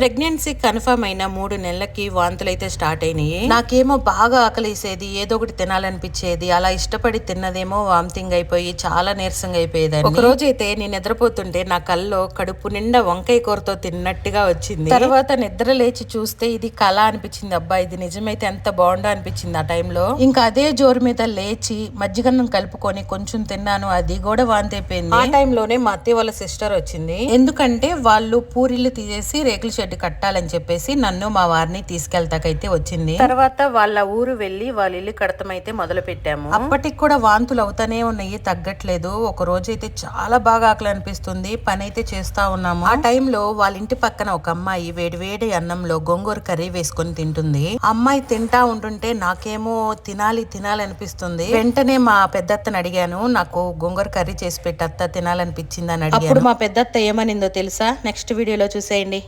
Pregnancy confirm అయిన మూడు నెలలకి వాంతులు అయితే స్టార్ట్ అయినాయి. నాకేమో బాగా ఆకలిసేది ఏదో ఒకటి తినాలనిపించేది అలా ఇష్టపడి తిన్నదేమో వామిటింగ్ అయిపోయి చాలా నీరసంగా అయిపోయేది ఒక రోజు అయితే నేను నిద్రపోతుంటే నా కల్లో కడుపు నిండా వంకాయ కూరతో తిన్నట్టుగా వచ్చింది. తర్వాత నిద్ర లేచి చూస్తే ఇది కళ అనిపించింది. అబ్బా ఇది నిజమైతే ఎంత బాగుండో అనిపించింది ఆ టైంలో. ఇంకా అదే జోరు మీద లేచి మజ్జిగన్నం కలుపుకొని కొంచెం తిన్నాను అది కూడా వాంతి అయిపోయింది. ఆ టైంలోనే మా అత్తయ్య వాళ్ళ సిస్టర్ వచ్చింది. ఎందుకంటే వాళ్ళు పూరీలు తీసేసి రేకుల షెడ్ కట్టాలని చెప్పేసి నన్ను మా వారిని తీసుకెళ్తాకైతే వచ్చింది. తర్వాత వాళ్ళ ఊరు వెళ్ళి వాళ్ళ ఇల్లు కడతమైతే మొదలు పెట్టాము. అప్పటికి కూడా వాంతులు అవుతానే ఉన్నాయి తగ్గట్లేదు. ఒక రోజు అయితే చాలా బాగా ఆకలి అనిపిస్తుంది. పని అయితే చేస్తా ఉన్నాము. ఆ టైంలో వాళ్ళ ఇంటి పక్కన ఒక అమ్మాయి వేడివేడి అన్నంలో గోంగూర కర్రీ వేసుకొని తింటుంది. ఆ అమ్మాయి తింటా ఉంటుంటే నాకేమో తినాలి తినాలి అనిపిస్తుంది. వెంటనే మా పెద్దత్తని అడిగాను నాకు గోంగూర కర్రీ చేసి పెట్టి అత్త తినాలనిపించింది అని అడిగాను. అప్పుడు మా పెద్దత్త ఏమనిందో తెలుసా? నెక్స్ట్ వీడియోలో చూసేయండి.